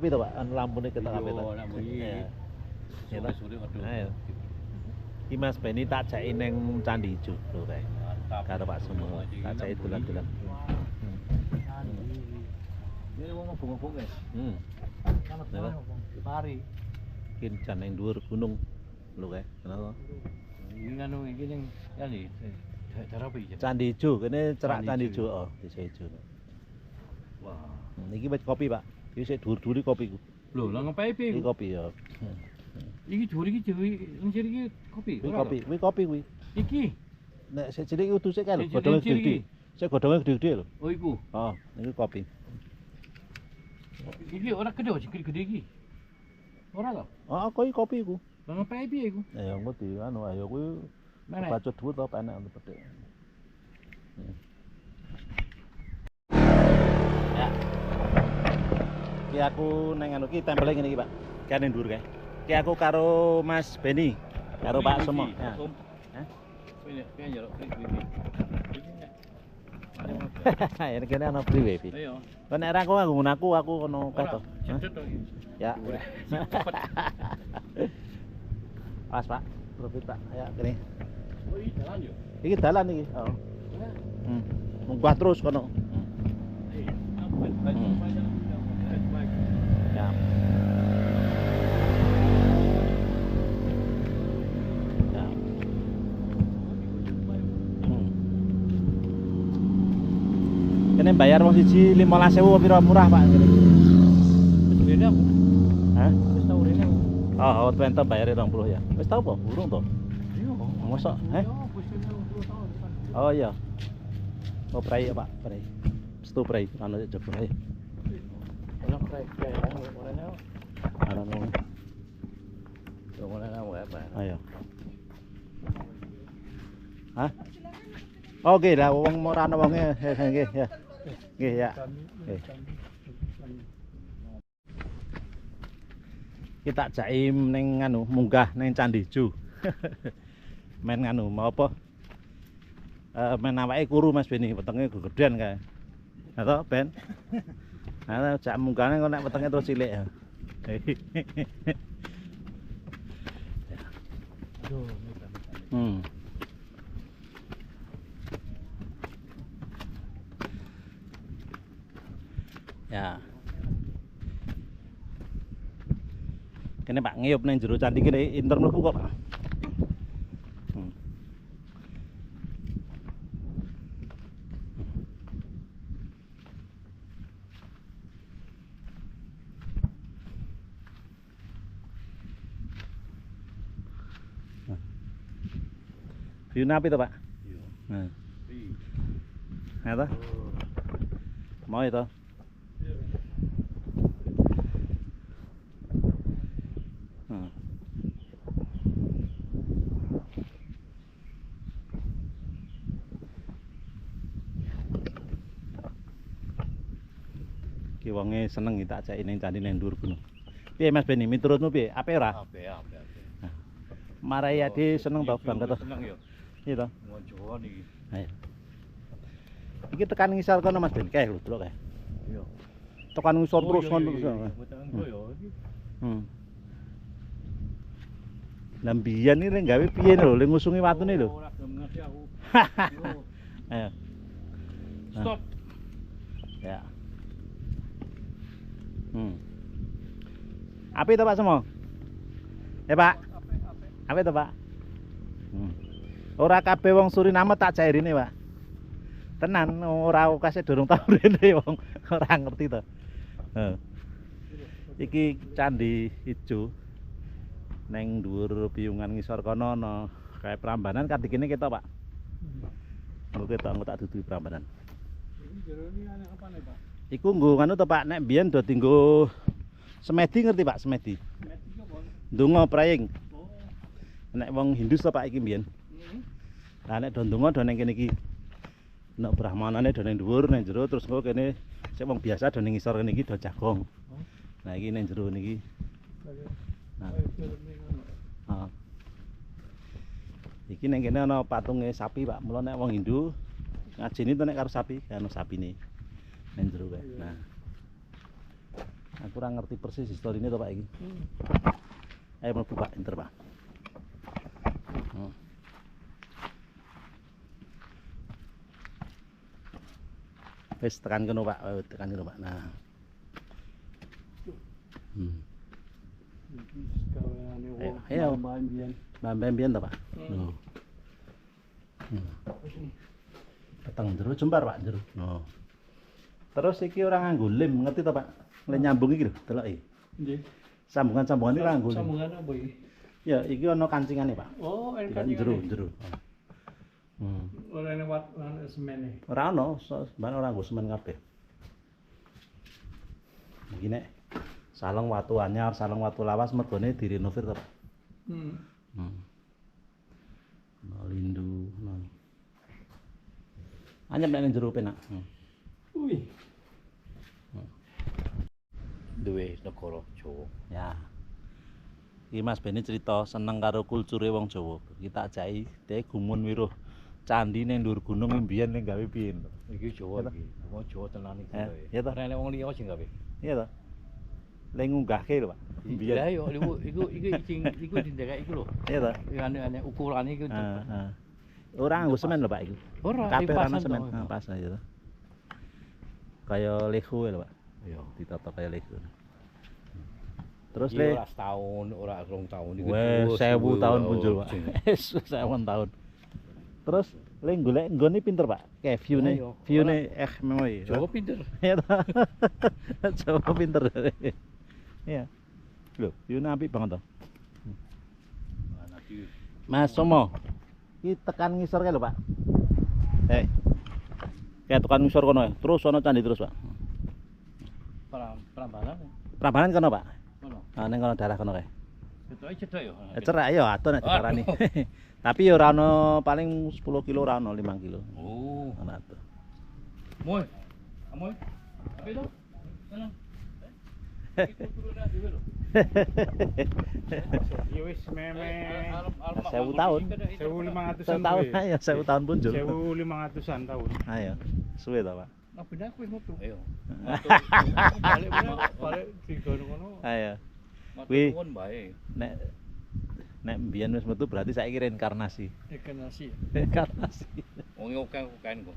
Api to, Pak? Anu lampune ketok api to. Iya. Ya? Sore-sore waduh. Ayo. Mas Beni tak jaki ning Candi Ijo lho. Mantap. Karo Pak Sumo. Tak jaki dolan-dolan. Ini wong ngobong-ngobong guys. Hmm. Kenapa? Pari. Iki jan ning dhuwur gunung lho. Kenapa? Ini nganu iki ning iki? Candi Ijo, kene cerak Candi Candi Ijo. Oh, desa Ijo. Wah. Hmm, Iki wis kopi, Pak. Iki sik dhuwur-dhuwuri kopi ku. Lho, lah ngapain Iki iki? kopi ya. Iki dhuwur iki dewe njir iki kopi. Ora kopi, kuwi kopi kuwi. Iki. Nek sik cilik kudu sik kae lho, godhonge gede-gede. Sik godhonge gede-gede lho. Oh iku. Oh, iki kopi. Iki ora gede sih gede iki. Ora lho. Oh, kuwi kopi iku. Lah ngapain piye iku? Ya di anu ayo kuwi bacut dhuwur to penek untuk petik. Hmm. Ya. Ki aku neng anu ki tempele ngene iki, Pak. Ki ning dhuwur kae. Ki aku karo Mas Beni, karo Pak Sumo. Ya. Ini kene ana priwe, Pi. Ayo. Kok nek ra aku nggon aku, aku kono kae to. Iki. Ya. Awas, Pak. Profit, Pak. Ya, kene. Oh, iki jalan yo. Iki dalan iki. Oh. Hmm. Munggah terus kono. Hmm. Ya. Hmm. Kene bayar wong siji 15.000 pira murah, Pak ngene. Beda aku. Hah? Wis tau rene aku. Oh, oh, Twente bayar 20 ya. Wis tau apa? Burung to? Iya. Mosok? Iya, wis rene 20 tahun depan. Oh iya. Oh, ya, Pak, prai. Setu prai, anu jogo ae. I don't know. The one in our web, man. Oh, yeah. Huh? Oh, okay, that uh, one more on the one here. Yeah, yeah. Yeah, ya Kita jaim neng anu munggah neng candi cu. Main nganu mau apa? Main apa? Eh, kuru mas Beni, petengnya kegedean kayak. Atau Ben? Nah, jak munggahne kok nek wetenge terus cilik hmm. Ya. Kene Pak ngiyup ning jero candi kene inter mlebu kok, Pak. View napi to, Pak? Iya. Nah, nah to. Mau itu. Ki wonge seneng tak ajak ning candi ning dhuwur gunung. Piye Mas Beni, miturutmu piye? Apik ora? Ape ape ape. Marai ade seneng to banget to. Seneng yo. Iya to. Wong Jawa niki. Ayo. Iki tekan ngisor kono Mas Ben, kae lho, Truk kae. Iya. Tekan ngisor terus Oh, ngono iya, terus. iya, ya. iya. Engko yo. Hmm. Lah mbiyen iki gawe piye lho, le ngusungi watune lho. Oh, Ora gelem ngerti aku. Yo. Ayo. Stop. Ya. Hmm. Api to Pak semua? Eh Pak. Api to Pak? Hmm. Ora kabeh wong Suriname tak jairine, Pak. Tenan ora kasih durung tau rene wong ora ngerti to. Heeh. Iki candi ijo neng dhuwur piyungan ngisor kono ana kae Prambanan kadikene kita, Pak. Engko tak Prambanan. Apa nih, Pak? Iku nggo nganu to Pak, nek biyen do tinggo semedi ngerti Pak, semedi. Mati kok. Ndonga praying. Nek wong Hindu to Pak iki biyen. Hmm. Lah nek do ndonga do ning kene iki. Nek brahmanane do ning dhuwur ning jero terus engko kene sik wong biasa do ning ngisor kene iki do jagong. Nah iki ning jero niki. Nah, ah. Iki ning kene ana patunge sapi Pak. Mula nek wong Hindu ngajeni to nek karo sapi, kan sapine. Ning jero kae. Nah. Aku ora ngerti persis historine to Pak iki. Ayo Wis tekan kene Pak, tekan kene Pak. Nah. Hmm. Ayo, ayo. Mbak mbiyen to Pak. Hmm. Oh. Hmm. Peteng jero jembar Pak jero. Oh. Terus iki ora nganggo lem, ngerti to Pak? Lem nyambung iki lho, delok iki. Nggih. Sambungan-sambungan iki ora nganggo. Sambungan apa iki? Ya, iki ana kancingane Pak. Oh, kan jero, jero. Hmm. Wat lan semene. Ora ono, sebenarnya ora nggo semen kabeh. Iki nek saleng watu anyar, saleng watu lawas mergone direnovir to. Hmm. Hmm. No lindu, no. Anyep nek jero penak. Hmm. Wih. duwe negara Jawa. Ya. Iki Mas Beni cerita seneng karo kulture wong Jawa. Kita ajaki dhek gumun wiruh candi ning dhuwur gunung mbiyen ning gawe piye. lho. Iki Jawa Iya, iki. Wong Jawa tenan iki. Eh, iya toh. Ora enek wong liya sing gawe. Iya to? Lek ngunggahke lho, Pak. Lah Mbiyen. yo iku iku iku sing iku dindek iku lho. Iya to? Ane ane ukurane iku. Heeh, heeh. Ora nganggo semen lho, Pak iki. Ora Kabeh ana semen. Heeh, pas to. Kaya Lego lho, Pak. Iya. Ditata kaya Lego. Terus Iki le ora setahun, ora rong tahun iki. Wes terus sewu suwe, tahun oh, muncul, Pak. Wes sewun tahun. Terus le golek nggone pinter, Pak. Kayak view-ne, Ayo, view-ne eh memang iya. Jawa pinter. Toh. Jawa pinter. Iya. Loh, view-ne apik banget nanti Mas Somo. Iki tekan ngisor kae lho, Pak. Eh. Kayak tekan ngisor kono ya. Terus sono candi terus, Pak. pra- Prambanan. Prambanan kono, Pak. Ngono. Ah ning kono daerah kono kae. Ketuake cedhak yo. Eh, cerak ya adoh nek diparani. Tapi ya ora ono paling 10 kilo ora ono 5 kilo. Oh, Ana adoh. moy. Amoy. Apa itu? Tenang. Eh, Iku turun dhewe lho. Ya wis meme Sewu tahun. 1500 Sewu tahun ayo, sewu tahun punjul. 1500-an tahun. Ayo. Suwe to, Pak. Nah, benar aku metu. Ayo. Balik bener balik di kono-kono. Ayo. Kuwi kon bae. Nek nek mbiyen wis metu berarti saiki reinkarnasi. Ikan nasi. Reinkarnasi. Wong oke-okean kok.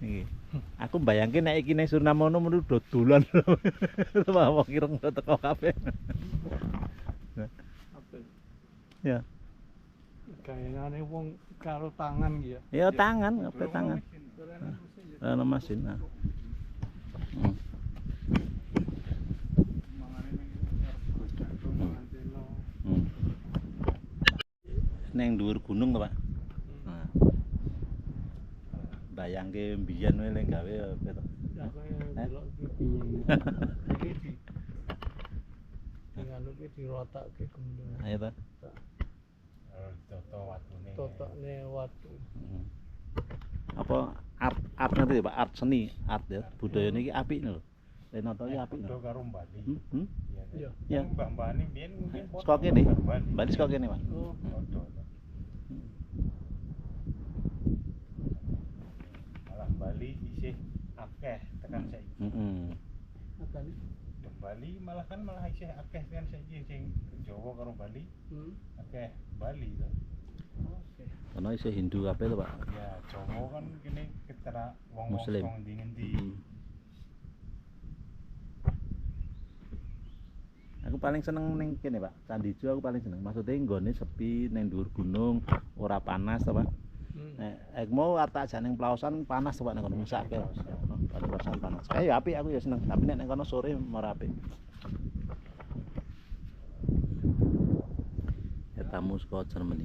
Iki. Aku bayangke nek iki ning Surnamono menurut do dolan. Wong kireng do teko kabeh. Ya. Kayane wong karo tangan gitu. Ya tangan, kabeh tangan. Ana mesin. Nah. Hmm. Neng dhuwur gunung Pak. Nah. Bayangke mbiyen wae lek gawe ya apa to. Dengan itu dirotak ke kemudian Ayo to. toto watune. Totokne watu. Hmm. Apa art art ngerti ya, Pak? Art seni, art ya. Budaya niki apik lho. Lek nata iki apik lho. karo Bali. Hmm? Hmm? Iya. Ya. Mbah Mbane biyen mungkin kene. Bali saka kene, Pak. Oh, Foto. Malah Bali isih akeh tekan saiki. Heeh. akan. Di Bali malah kan malah isih akeh kan saiki sing Jawa karo Bali Hmm. akeh Bali to. Oke. Kono isih Hindu kabeh to, Pak. Ya Jawa kan kene ketera wong Muslim. wong ngendi-ngendi. Mm. Aku paling seneng ning kene, Pak. Candi Ijo aku paling seneng. Maksudnya nggone sepi ning dhuwur gunung, ora panas to, Pak. Hmm. Nek ek mau arta aja ning Plausan panas to, Pak ning kono mesake. Pada Plausan panas. Kayak ya apik aku ya seneng, tapi nek kono sore ora apik. Ya tamu saka Germany.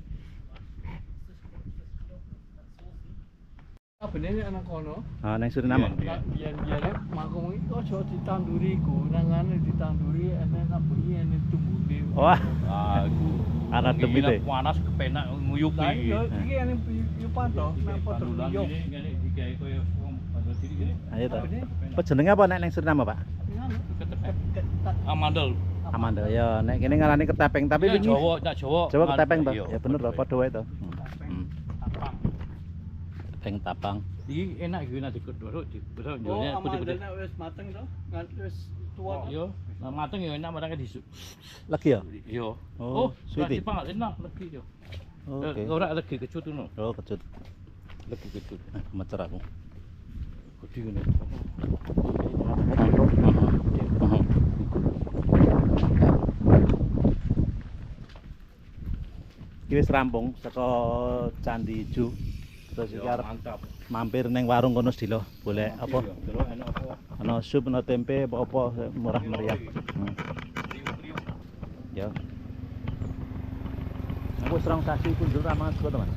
Apa nih anak kono? Ah ning Suriname. Iya. Biyen-biyen makung iki aja ditanduri ku, nangane ditanduri iki enen tumbune. Wah, Ah, iku. Iki e. Panas kepenak nguyuki. Lah iya iki enen yupan to, napa Pandulan terliyo. ini ngene digawe koyo wong pada diri gini. ayo to. Apa jenenge apa nek ning Suriname, Pak? Ketat. Amandel. Amanda ya nek kene ngarani ketepeng tapi Iya, wingi Jawa, nak Jawa. Jawa ketepeng to. iya, Ya bener to, padha wae. padha wae to. Ketepeng. Hmm. Tapang. Ketepeng tapang. Iki enak iki nek dikodhok di kodhok Oh, yo putih-putih. amandene wis mateng to? Ngan wis tua. to? Yo, nah mateng yo enak marang di Lagi ya? Yo. Oh, Oh, sweetie. sweetie. Pang enak lagi yo. Oke. Ora lagi kecut ngono. Oh, kecut. Lagi kecut. Eh, Gemeter aku. Gede ngene. Iki wis rampung saka Candi Ijo. Terus iki arep mantap. mampir ning warung kono sedilo. Boleh apa? Enak apa? Ana sup, ana tempe, apa-apa murah meriah. Hmm. Ya. Aku serang sasi kunjul ramangan saka teman.